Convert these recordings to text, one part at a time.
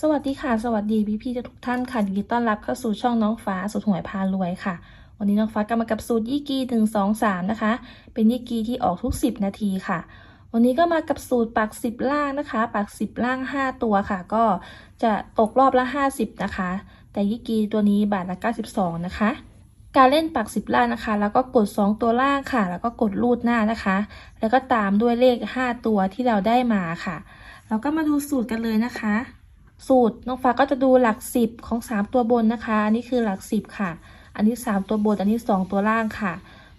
สวัสดีค่ะ สวัสดีพี่พี่ทุกท่านค่ะยินดีต้อนรับเข้าสู่ช่องน้องฟ้าสูตรหวยพารวยค่ะ วันนี้น้องฟ้ากำมากับสูตรยี่กีหนึ่งสองสามนะคะ เป็นยี่กีที่ออกทุกสิบนาทีค่ะ วันนี้ก็มากับสูตรปักสิบล่างนะคะปักสิบล่างห้าตัวค่ะ ก็จะตกรอบละห้าสิบนะคะ แต่ยี่กีตัวนี้บาทละเก้าสิบสองนะคะ การเล่นปักสิบล่างนะคะ แล้วก็กด2ตัวล่างค่ะ แล้วก็กดรูดหน้านะคะ แล้วก็ตามด้วยเลข5ตัวที่เราได้มาค่ะ เราก็มาดูสูตรกันเลยนะคะ สูตรน้องฟ้าก็จะดูหลัก10ของ3ตัวบนนะคะอันนี้คือหลัก10ค่ะ อันนี้3ตัวบน อันนี้2ตัวล่างค่ะ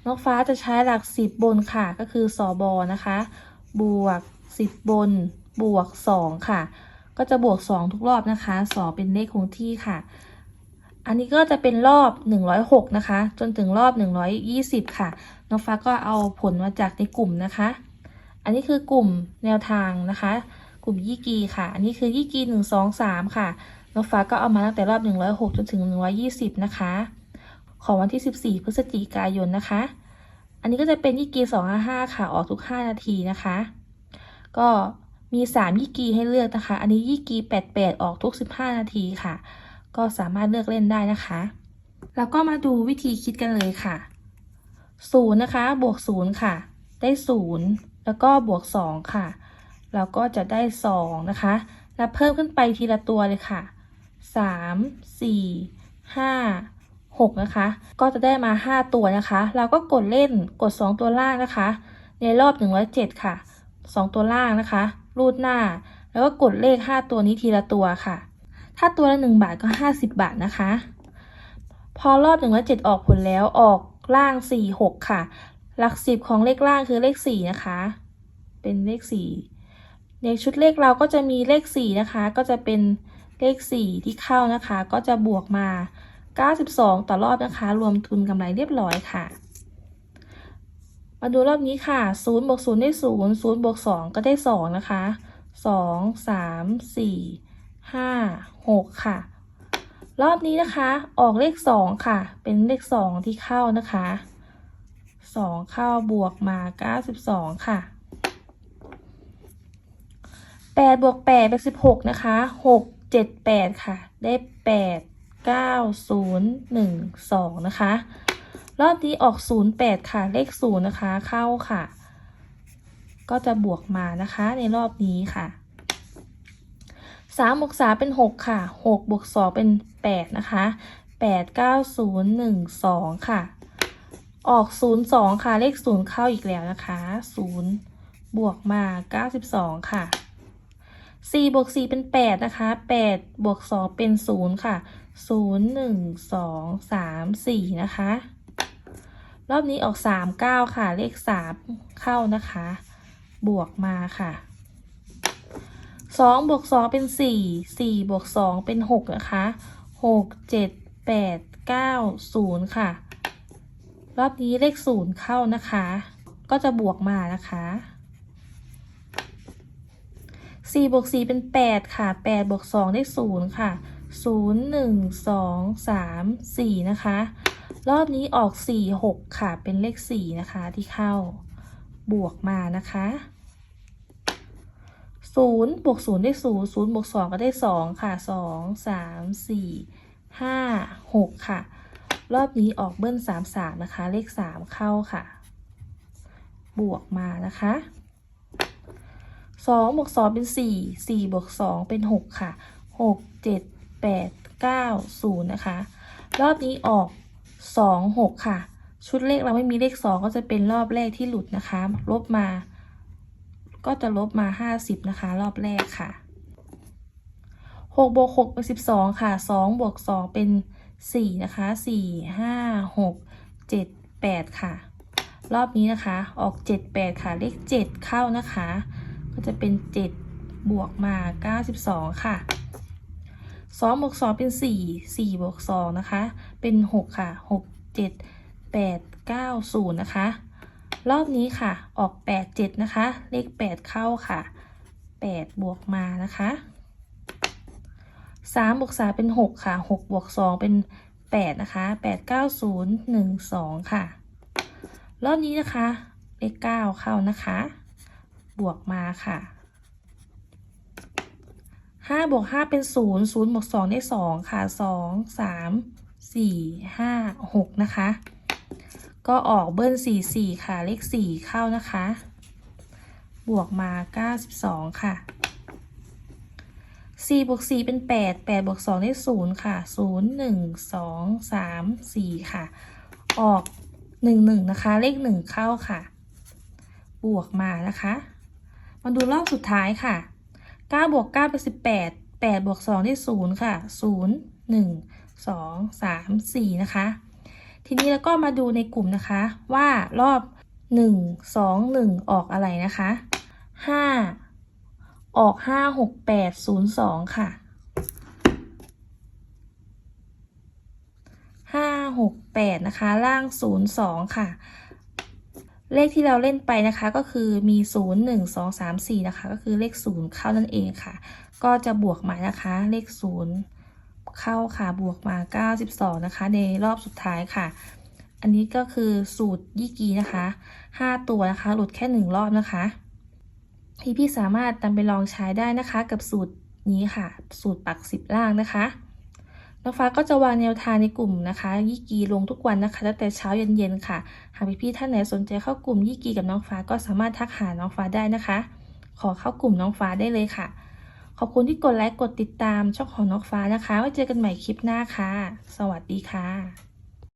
น้องฟ้าจะใช้หลัก10บบนค่ะ ก็คือสอบอนะคะ บวก10บบน บวก2ค่ะ ก็จะบวก2ทุกรอบนะคะสอเป็นเลขคงที่ค่ะ อันนี้ก็จะเป็นรอบ106นะคะ จนถึงรอบ120ค่ะ น้องฟ้าก็เอาผลมาจากในกลุ่มนะคะ อันนี้คือกลุ่มแนวทางนะคะ ลุ่มยี่กีค่ะ อันนี้คือยี่กีหนึ่งสองสามค่ะ น้องฟ้าก็เอามาตั้งแต่รอบ106จนถึง120นะคะ ของวันที่14พฤศจิกายนนะคะ อันนี้ก็จะเป็นยี่กี255ค่ะ ออกทุก5นาทีนะคะ ก็มี3ยี่กีให้เลือกนะคะ อันนี้ยี่กี88ออกทุก15นาทีค่ะ ก็สามารถเลือกเล่นได้นะคะ แล้วก็มาดูวิธีคิดกันเลยค่ะ0นย์นะคะ บวก0ค่ะ ได้0แล้วก็บวก2ค่ะ แล้วก็จะได้ 2 นะคะนับเพิ่มขึ้นไปทีละตัวเลยค่ะ 3 4 5 6 นะคะ ก็จะได้มา 5 ตัวนะคะ เราก็กดเล่นกด 2 ตัวล่างนะคะ ในรอบ 107 ค่ะ 2 ตัวล่างนะคะ รูดหน้า แล้วก็กดเลข 5 ตัวนี้ทีละตัวค่ะ ถ้าตัวละ 1 บาทก็ 50 บาทนะคะ พอรอบ 107 ออกผลแล้วออกล่าง 4 6 ค่ะ หลัก 10 ของเลขล่างคือเลข 4 นะคะ เป็นเลข 4 ในชุดเลขเราก็จะมีเลข 4 นะคะ ก็จะเป็นเลข 4 ที่เข้านะคะ ก็จะบวกมา 92 ต่อรอบนะคะ รวมทุนกำไรเรียบร้อยค่ะ มาดูรอบนี้ค่ะ0บวก0ได้ 0 0บวก2ก็ได้ 2 นะคะ 2 3 4 5 6 ค่ะ รอบนี้นะคะ ออกเลข 2 ค่ะ เป็นเลข 2 ที่เข้านะคะ 2 เข้าบวกมา 92 ค่ะ แปดบวกแปดเป็นสิบหกนะคะหกเจ็ดแปดค่ะ ได้แปดเก้าศูนย์หนึ่งสองนะคะ รอบนี้ออกศูนย์แปดค่ะ เลขศูนย์นะคะ เข้าค่ะ ก็จะบวกมานะคะในรอบนี้ค่ะสามบวกสามเป็นหกค่ะหกบวกสองเป็นแปดนะคะแปดเก้าศูนย์หนึ่งสองค่ะ ออกศูนย์สองค่ะ เลขศูนย์เข้าอีกแล้วนะคะศูนย์บวกมาเก้าสิบสองค่ะ 4บวก4เป็น 8 นะคะ8บวก2เป็น 0 ค่ะ 0 1 2 3 4 นะคะ รอบนี้ออก 3 9 ค่ะ เลข 3 เข้านะคะ บวกมาค่ะ 2 บวก 2 เป็น 4 4 บวก 2 เป็น 6 นะคะ 6 7 8 9 0 ค่ะ รอบนี้เลข 0 เข้านะคะ ก็จะบวกมานะคะ 4บวก4เป็น 8 ค่ะ8บวก2ได้ 0 ค่ะ 0 1 2 3 4 นะคะ รอบนี้ออก 4 6 ค่ะ เป็นเลข 4 นะคะที่เข้าบวกมานะคะ 0 บวก 0 ได้ 0 0 บวก 2 ก็ได้ 2 ค่ะ 2 3 4 5 6 ค่ะ รอบนี้ออกเบิ้ล 3 3 นะคะ เลข 3 เข้าค่ะ บวกมานะคะ 2บวก2เป็น4 4บวก2เป็น6ค่ะ6 7 8 9 0นะคะ รอบนี้ออก2 6ค่ะ ชุดเลขเราไม่มีเลข2ก็จะเป็นรอบแรกที่หลุดนะคะ ลบมา ก็จะลบมา50นะคะ รอบแรกค่ะ6บวก6เป็น12ค่ะ2บวก2เป็น4นะคะ4 5 6 7 8ค่ะ รอบนี้นะคะ ออก7 8ค่ะ เลข7เข้านะคะ ก็จะเป็น 7 บวกมา 92 ค่ะ2บวก2เป็น 4 4บวก2นะคะ เป็น 6 ค่ะ 6 7 8 9 0 นะคะ รอบนี้ค่ะ ออก 8 7 นะคะ เลข 8 เข้าค่ะ 8 บวกมานะคะ3บวก3เป็น 6 ค่ะ 6 บวก 2 เป็น 8 นะคะ 8 9 0 1 2 ค่ะ รอบนี้นะคะ เลข 9 เข้านะคะ บวกมาค่ะห้าบวกห้าเป็นศูนย์ศูนย์บวกสองได้สองค่ะสองสามสี่ห้าหกนะคะ ก็ออกเบิ้ลสี่สี่ค่ะเลขสี่เข้านะคะ บวกมาเก้าสิบสองค่ะสี่บวกสี่เป็นแปดแปดบวกสองได้ศูนย์ค่ะศูนย์หนึ่งสองสามสี่ค่ะ ออกหนึ่งหนึ่งนะคะ เลขหนึ่งเข้าค่ะ บวกมานะคะ มาดูรอบสุดท้ายค่ะเก้าบวกเก้าเป็นสิบแปดแปดบวกสองได้ศูนย์ค่ะศูนย์หนึ่งสองสามสี่นะคะ ทีนี้แล้วก็มาดูในกลุ่มนะคะ ว่ารอบหนึ่งสออกอะไรนะคะห้าออกห้าหกแปดศูนย์สองค่ะห้าหกแปดนะคะ ล่างศูนย์สองค่ะ เลขที่เราเล่นไปนะคะก็คือมีศูนย์หนึ่งสองสามสี่นะคะ ก็คือเลขศูนย์เข้านั่นเองค่ะ ก็จะบวกมานะคะ เลขศูนย์เข้าค่ะบวกมา 92 นะคะ ในรอบสุดท้ายค่ะ อันนี้ก็คือสูตรยี่กีนะคะ 5 ตัวนะคะ หลุดแค่ 1 รอบนะคะพี่พี่สามารถนำไปลองใช้ได้นะคะ กับสูตรนี้ค่ะ สูตรปัก 10 ล่างนะคะ น้องฟ้าก็จะวางแนวทางในกลุ่มนะคะยี่กีลงทุกวันนะคะตั้งแต่เช้าเย็นๆค่ะ หากพี่ๆท่านไหนสนใจเข้ากลุ่มยี่กีกับน้องฟ้าก็สามารถทักหาน้องฟ้าได้นะคะ ขอเข้ากลุ่มน้องฟ้าได้เลยค่ะ ขอบคุณที่กดไลค์กดติดตามช่องของน้องฟ้านะคะ ไว้เจอกันใหม่คลิปหน้าค่ะ สวัสดีค่ะ